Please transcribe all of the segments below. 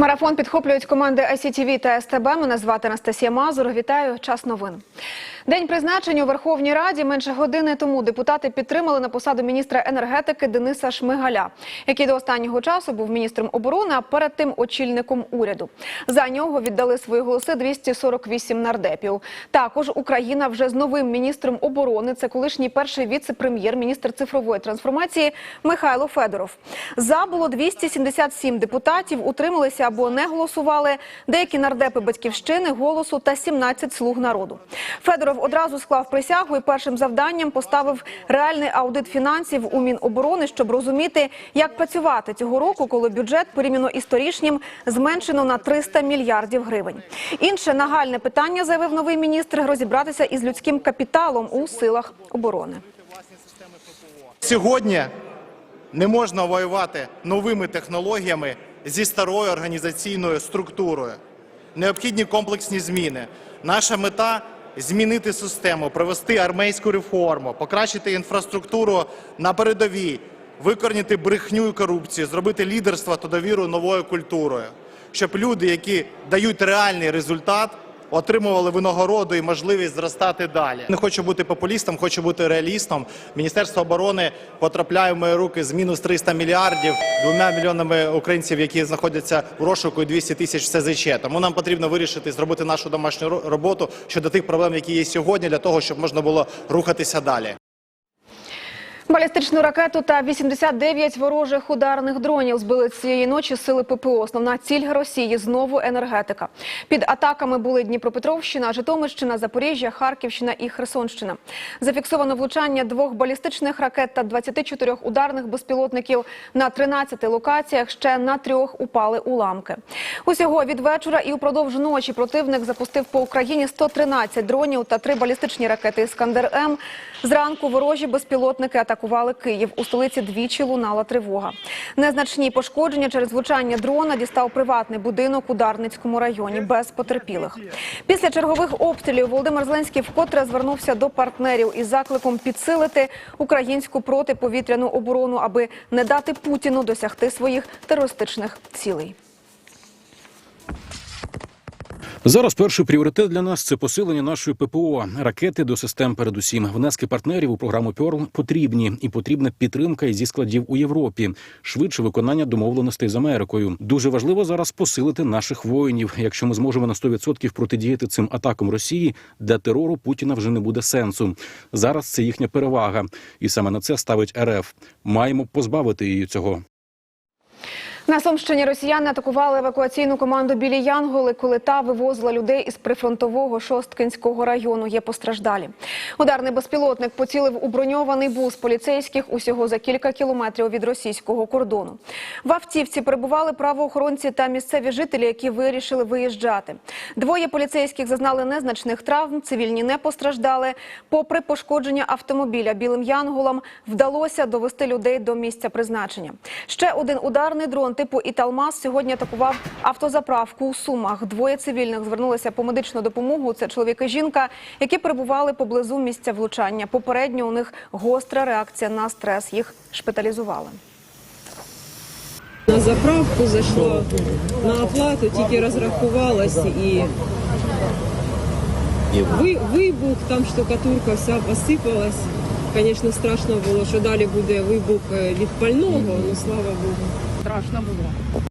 Марафон підхоплюють команди ICTV та СТБ. Мене звати Анастасія Мазур. Вітаю. Час новин. День призначення у Верховній Раді менше години тому депутати підтримали на посаду міністра енергетики Дениса Шмигаля, який до останнього часу був міністром оборони, а перед тим очільником уряду. За нього віддали свої голоси 248 нардепів. Також Україна вже з новим міністром оборони. Це колишній перший віце-прем'єр, міністр цифрової трансформації Михайло Федоров. За було 277 депутатів, утрималися або не голосували. Деякі нардепи батьківщини, голосу та 17 слуг народу. Федоров одразу склав присягу і першим завданням поставив реальний аудит фінансів у Міноборони, щоб розуміти, як працювати цього року, коли бюджет порівняно із торішнім зменшено на 300 мільярдів гривень. Інше нагальне питання, заявив новий міністр, розібратися із людським капіталом у силах оборони. Сьогодні не можна воювати новими технологіями зі старою організаційною структурою. Необхідні комплексні зміни. Наша мета змінити систему, провести армейську реформу, покращити інфраструктуру на передовій, викорнити брехню і корупцію, зробити лідерство та довіру новою культурою, щоб люди, які дають реальний результат, отримували винагороду і можливість зростати далі. Не хочу бути популістом, хочу бути реалістом. Міністерство оборони потрапляє в мої руки з мінус 300 мільярдів двома мільйонами українців, які знаходяться в розшуку, і 200 тисяч СЗЧ. Тому нам потрібно вирішити зробити нашу домашню роботу щодо тих проблем, які є сьогодні, для того, щоб можна було рухатися далі. Балістичну ракету та 89 ворожих ударних дронів збили цієї ночі сили ППО. Основна ціль Росії знову енергетика. Під атаками були Дніпропетровщина, Житомирщина, Запоріжжя, Харківщина і Херсонщина. Зафіксовано влучання двох балістичних ракет та 24 ударних безпілотників на 13 локаціях. Ще на трьох упали уламки. Усього від вечора і упродовж ночі противник запустив по Україні 113 дронів та три балістичні ракети «Іскандер М». Зранку ворожі безпілотники атакували Київ. У столиці двічі лунала тривога. Незначні пошкодження через влучання дрона дістав приватний будинок у Дарницькому районі без потерпілих. Після чергових обстрілів Володимир Зеленський вкотре звернувся до партнерів із закликом підсилити українську протиповітряну оборону, аби не дати Путіну досягти своїх терористичних цілей. Зараз перший пріоритет для нас це посилення нашої ППО, ракети до систем. Передусім, внески партнерів у програму Пьорл потрібні, і потрібна підтримка і зі складів у Європі, швидше виконання домовленостей з Америкою. Дуже важливо зараз посилити наших воїнів. Якщо ми зможемо на 100% протидіяти цим атакам Росії, для терору Путіна вже не буде сенсу. Зараз це їхня перевага, і саме на це ставить РФ. Маємо позбавити її цього. На Сумщині росіяни атакували евакуаційну команду білі Янголи, коли та вивозила людей із прифронтового Шосткинського району. Є постраждалі. Ударний безпілотник поцілив у броньований бус поліцейських усього за кілька кілометрів від російського кордону. В автівці перебували правоохоронці та місцеві жителі, які вирішили виїжджати. Двоє поліцейських зазнали незначних травм, цивільні не постраждали. Попри пошкодження автомобіля білим янголам вдалося довести людей до місця призначення. Ще один ударний дрон типу Італмас сьогодні атакував автозаправку у Сумах. Двоє цивільних звернулися по медичну допомогу. Це чоловік і жінка, які перебували поблизу місця влучання. Попередньо у них гостра реакція на стрес. Їх шпиталізували. На заправку зайшла на оплату, тільки розрахувалась і ви- вибух, там штукатурка вся посипалась. Звісно, страшно було, що далі буде вибух е, від пального, ну слава Богу. Страшно було.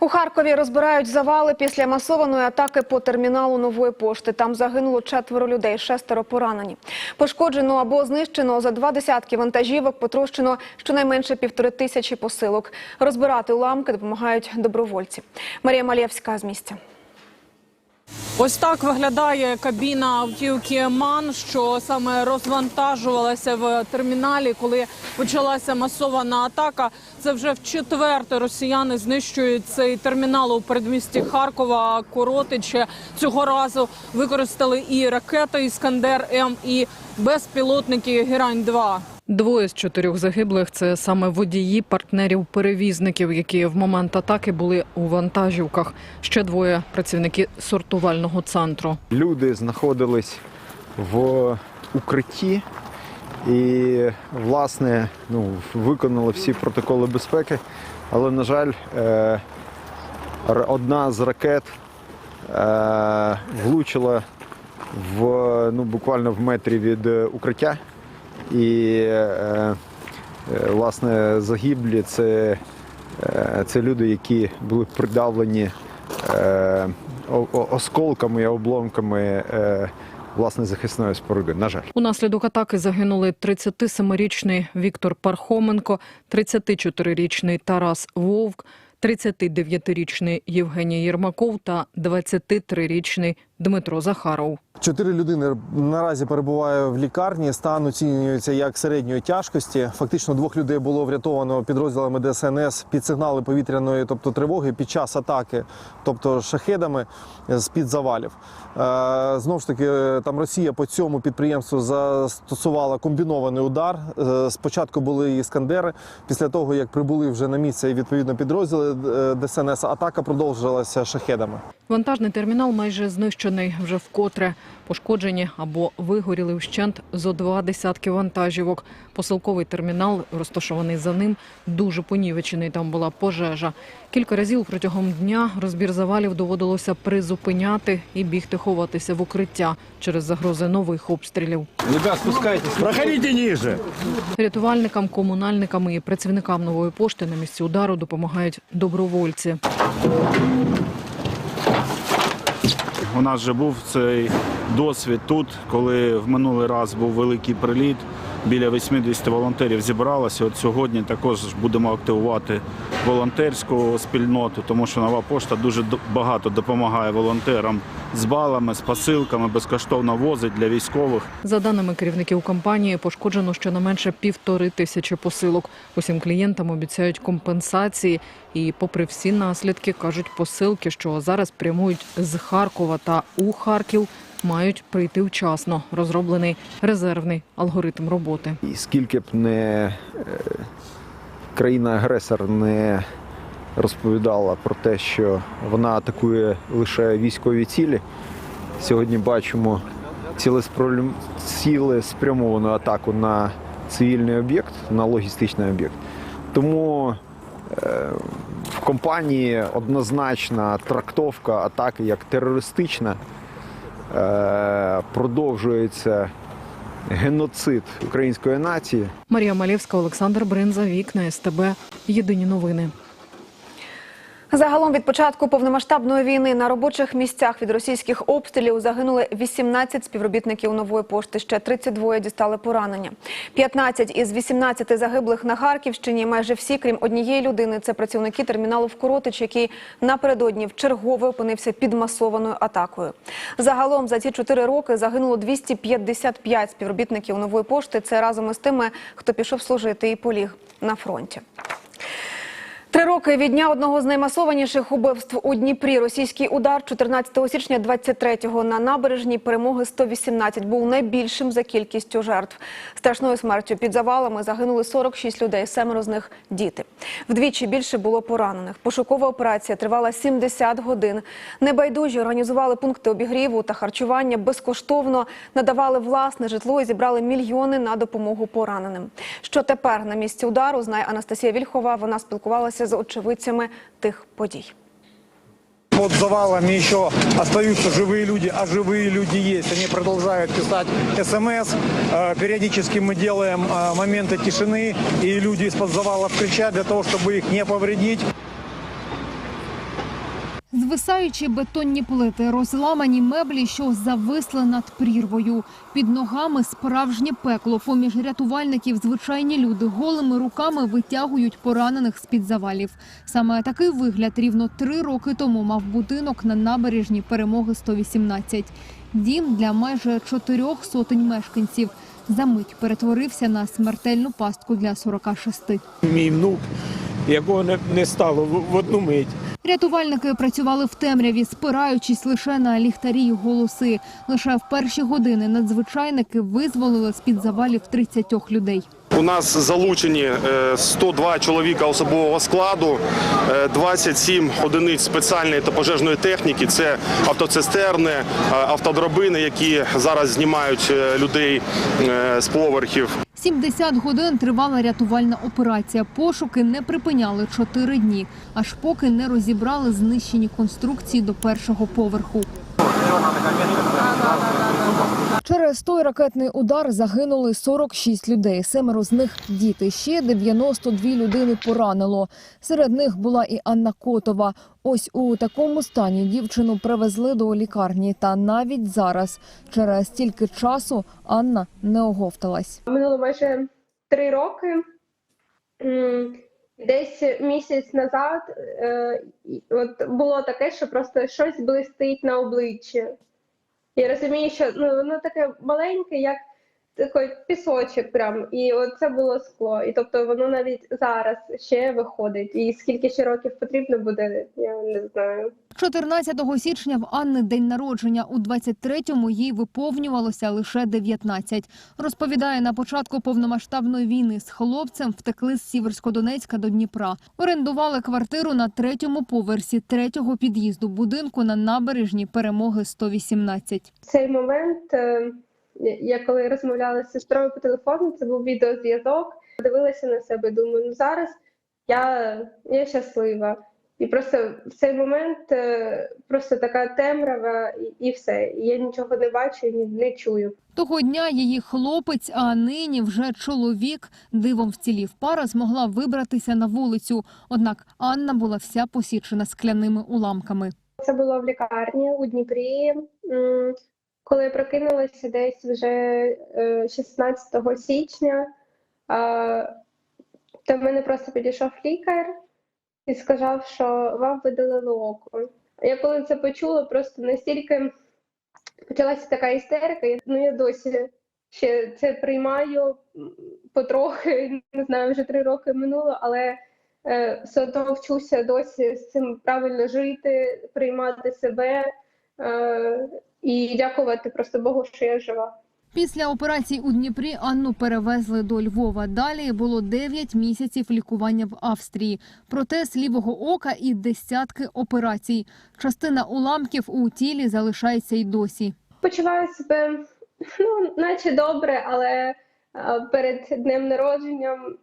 У Харкові розбирають завали після масованої атаки по терміналу нової пошти. Там загинуло четверо людей, шестеро поранені. Пошкоджено або знищено за два десятки вантажівок, потрощено щонайменше півтори тисячі посилок. Розбирати уламки допомагають добровольці. Марія Малєвська з місця. Ось так виглядає кабіна автівки МАН, що саме розвантажувалася в терміналі, коли почалася масована атака. Це вже в четверте росіяни знищують цей термінал у передмісті Харкова. Коротиче цього разу використали і ракети Іскандер М, і безпілотники Герань 2 Двоє з чотирьох загиблих це саме водії партнерів перевізників, які в момент атаки були у вантажівках. Ще двоє працівники сортувального центру. Люди знаходились в укритті і, власне, ну, виконали всі протоколи безпеки, але, на жаль, е, одна з ракет е, влучила в, ну, буквально в метрі від е, укриття. І е, е, власне загиблі це, е, це люди, які були придавлені осколками і обломками власне захисної споруди. На жаль. Унаслідок атаки загинули 37-річний Віктор Пархоменко, 34-річний Тарас Вовк, 39-річний Євгеній Єрмаков та 23-річний Дмитро Захаров. Чотири людини наразі перебуває в лікарні. Стан оцінюється як середньої тяжкості. Фактично двох людей було врятовано підрозділами ДСНС під сигнали повітряної, тобто тривоги під час атаки, тобто шахедами з під завалів. Е, Знову ж таки, там Росія по цьому підприємству застосувала комбінований удар. Е, Спочатку були іскандери. Після того, як прибули вже на місце і відповідно підрозділи е, ДСНС, атака продовжилася шахедами. Вантажний термінал майже знищений вже вкотре. Пошкоджені або вигоріли вщент зо два десятки вантажівок. Посилковий термінал, розташований за ним, дуже понівечений. Там була пожежа. Кілька разів протягом дня розбір завалів доводилося призупиняти і бігти ховатися в укриття через загрози нових обстрілів. Проходите ниже. Рятувальникам, комунальникам і працівникам нової пошти на місці удару допомагають добровольці. У нас вже був цей досвід тут, коли в минулий раз був великий приліт. Біля 80 волонтерів зібралося. От сьогодні також будемо активувати волонтерську спільноту, тому що нова пошта дуже багато допомагає волонтерам з балами, з посилками, безкоштовно возить для військових. За даними керівників компанії, пошкоджено щонайменше півтори тисячі посилок. Усім клієнтам обіцяють компенсації. І, попри всі наслідки, кажуть, посилки, що зараз прямують з Харкова та у Харків, мають прийти вчасно. Розроблений резервний алгоритм роботи. І скільки б не е, країна-агресор не розповідала про те, що вона атакує лише військові цілі, сьогодні бачимо цілеспрямовану атаку на цивільний об'єкт, на логістичний об'єкт. Тому е, в компанії однозначна трактовка атаки як терористична. Е, продовжується геноцид української нації. Марія Малєвська, Олександр Бринза, Вікна, СТБ. Єдині новини. Загалом від початку повномасштабної війни на робочих місцях від російських обстрілів загинули 18 співробітників нової пошти. Ще 32 дістали поранення. 15 із 18 загиблих на Харківщині. Майже всі, крім однієї людини, це працівники терміналу в Коротич, який напередодні вчергове опинився під масованою атакою. Загалом за ці 4 роки загинуло 255 співробітників нової пошти. Це разом із тими, хто пішов служити і поліг на фронті. Три роки від дня одного з наймасованіших убивств у Дніпрі. Російський удар 14 січня 23-го на набережній перемоги 118 був найбільшим за кількістю жертв. Страшною смертю під завалами загинули 46 людей, семеро з них діти. Вдвічі більше було поранених. Пошукова операція тривала 70 годин. Небайдужі організували пункти обігріву та харчування безкоштовно, надавали власне житло і зібрали мільйони на допомогу пораненим. Що тепер на місці удару знає Анастасія Вільхова. Вона спілкувалася з очевидцями тих подій. Под завалами еще остаются живые люди, а живые люди есть. Они продолжают писать смс. Э, Периодически мы делаем э, моменты тишины, и люди из-под завалов кричат для того, чтобы их не повредить. Звисаючі бетонні плити, розламані меблі, що зависли над прірвою. Під ногами справжнє пекло. Поміж рятувальників звичайні люди голими руками витягують поранених з-під завалів. Саме такий вигляд рівно три роки тому мав будинок на набережні перемоги 118. Дім для майже чотирьох сотень мешканців. Замить перетворився на смертельну пастку для 46. Мій внук, якого не, стало в одну мить. Рятувальники працювали в темряві, спираючись лише на ліхтарі й голоси. Лише в перші години надзвичайники визволили з-під завалів 30 людей. У нас залучені е, 102 чоловіка особового складу, е, 27 одиниць спеціальної та пожежної техніки. Це автоцистерни, е, автодробини, які зараз знімають е, людей е, з поверхів. 70 годин тривала рятувальна операція. Пошуки не припиняли чотири дні, аж поки не розібрали знищені конструкції до першого поверху. Через той ракетний удар загинули 46 людей. Семеро з них діти. Ще 92 людини поранило. Серед них була і Анна Котова. Ось у такому стані дівчину привезли до лікарні. Та навіть зараз, через стільки часу, Анна не оговталась. Минуло майже три роки. Десь місяць назад е, от було таке, що просто щось блистить на обличчі. Я розумію, що ну, воно таке маленьке, як такий пісочок прям, і це було скло. І тобто воно навіть зараз ще виходить. І скільки ще років потрібно буде, я не знаю. 14 січня в Анни день народження. У 23-му їй виповнювалося лише 19. Розповідає, на початку повномасштабної війни з хлопцем втекли з Сіверськодонецька до Дніпра. Орендували квартиру на третьому поверсі третього під'їзду будинку на набережні Перемоги 118. цей момент, е, я коли розмовляла з сестрою по телефону, це був відеозв'язок. Дивилася на себе, думаю, ну зараз я, я щаслива. І просто в цей момент е, просто така темрява, і, і все. Я нічого не бачу, ні не чую. Того дня її хлопець, а нині вже чоловік, дивом вцілів. Пара змогла вибратися на вулицю. Однак Анна була вся посічена скляними уламками. Це було в лікарні у Дніпрі. Коли я прокинулася десь вже е, 16 січня, е, то в мене просто підійшов лікар і сказав, що вам видалили око. Я коли це почула, просто настільки почалася така істерика. Ну я досі ще це приймаю потрохи, не знаю, вже три роки минуло, але е, все одно вчуся досі з цим правильно жити, приймати себе е, і дякувати просто Богу, що я жива. Після операції у Дніпрі Анну перевезли до Львова. Далі було 9 місяців лікування в Австрії. Протез лівого ока і десятки операцій. Частина уламків у тілі залишається й досі. Почуваю себе ну, наче добре, але перед днем народженням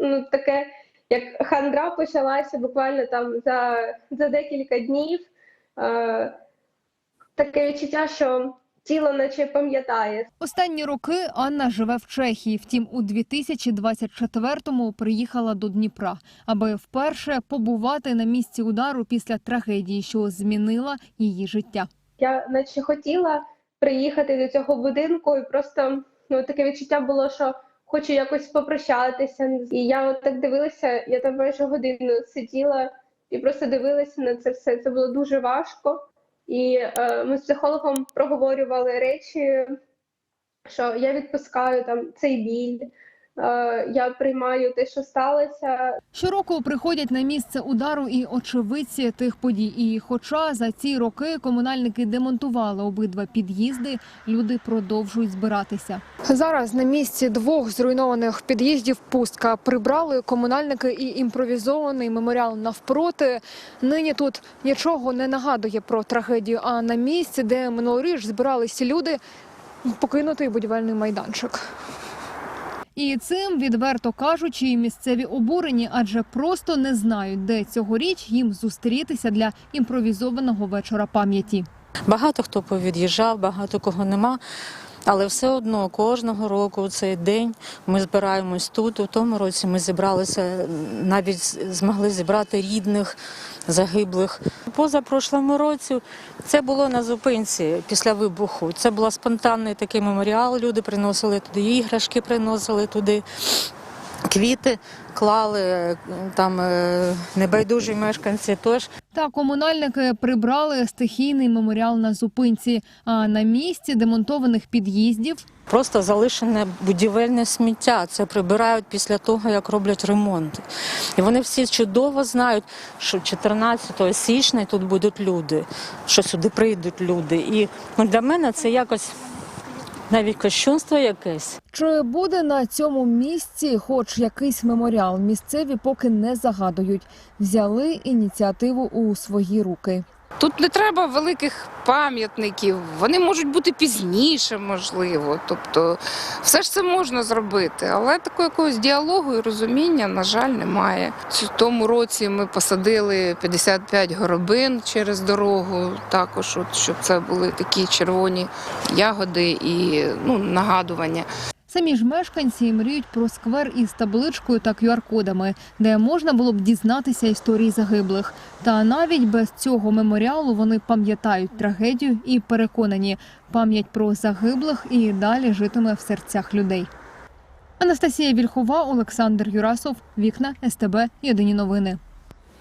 ну, таке, як хандра почалася буквально там за, за декілька днів. Таке відчуття, що тіло наче пам'ятає. Останні роки Анна живе в Чехії. Втім, у 2024-му приїхала до Дніпра, аби вперше побувати на місці удару після трагедії, що змінила її життя. Я наче хотіла приїхати до цього будинку, і просто ну, таке відчуття було, що хочу якось попрощатися. І я от так дивилася, я там майже годину сиділа і просто дивилася на це все. Це було дуже важко. І е, ми з психологом проговорювали речі, що я відпускаю там цей біль, я приймаю те, що сталося, Щороку приходять на місце удару і очевидці тих подій. І хоча за ці роки комунальники демонтували обидва під'їзди, люди продовжують збиратися. Зараз на місці двох зруйнованих під'їздів пустка прибрали комунальники і імпровізований меморіал навпроти. Нині тут нічого не нагадує про трагедію. А на місці, де минулоріч збиралися люди, покинутий будівельний майданчик. І цим, відверто кажучи, і місцеві обурені, адже просто не знають, де цьогоріч їм зустрітися для імпровізованого вечора пам'яті. Багато хто повід'їжджав, багато кого нема. Але все одно кожного року у цей день ми збираємось тут. У тому році ми зібралися, навіть змогли зібрати рідних загиблих. Позапрошлому році це було на зупинці після вибуху. Це був спонтанний такий меморіал. Люди приносили туди іграшки, приносили туди. Квіти клали там е, небайдужі мешканці. Тож Та комунальники прибрали стихійний меморіал на зупинці. А на місці демонтованих під'їздів Просто залишене будівельне сміття. Це прибирають після того, як роблять ремонт. І вони всі чудово знають, що 14 січня тут будуть люди, що сюди прийдуть люди. І ну, для мене це якось навіть кощунство якесь. Чи буде на цьому місці хоч якийсь меморіал? Місцеві поки не загадують. Взяли ініціативу у свої руки. Тут не треба великих пам'ятників, вони можуть бути пізніше, можливо. Тобто, все ж це можна зробити, але такого якогось діалогу і розуміння, на жаль, немає. В тому році ми посадили 55 горобин через дорогу, також, от, щоб це були такі червоні ягоди і ну, нагадування. Самі ж мешканці мріють про сквер із табличкою та QR-кодами, де можна було б дізнатися історії загиблих. Та навіть без цього меморіалу вони пам'ятають трагедію і переконані, пам'ять про загиблих і далі житиме в серцях людей. Анастасія Вільхова, Олександр Юрасов, Вікна СТБ. Єдині новини.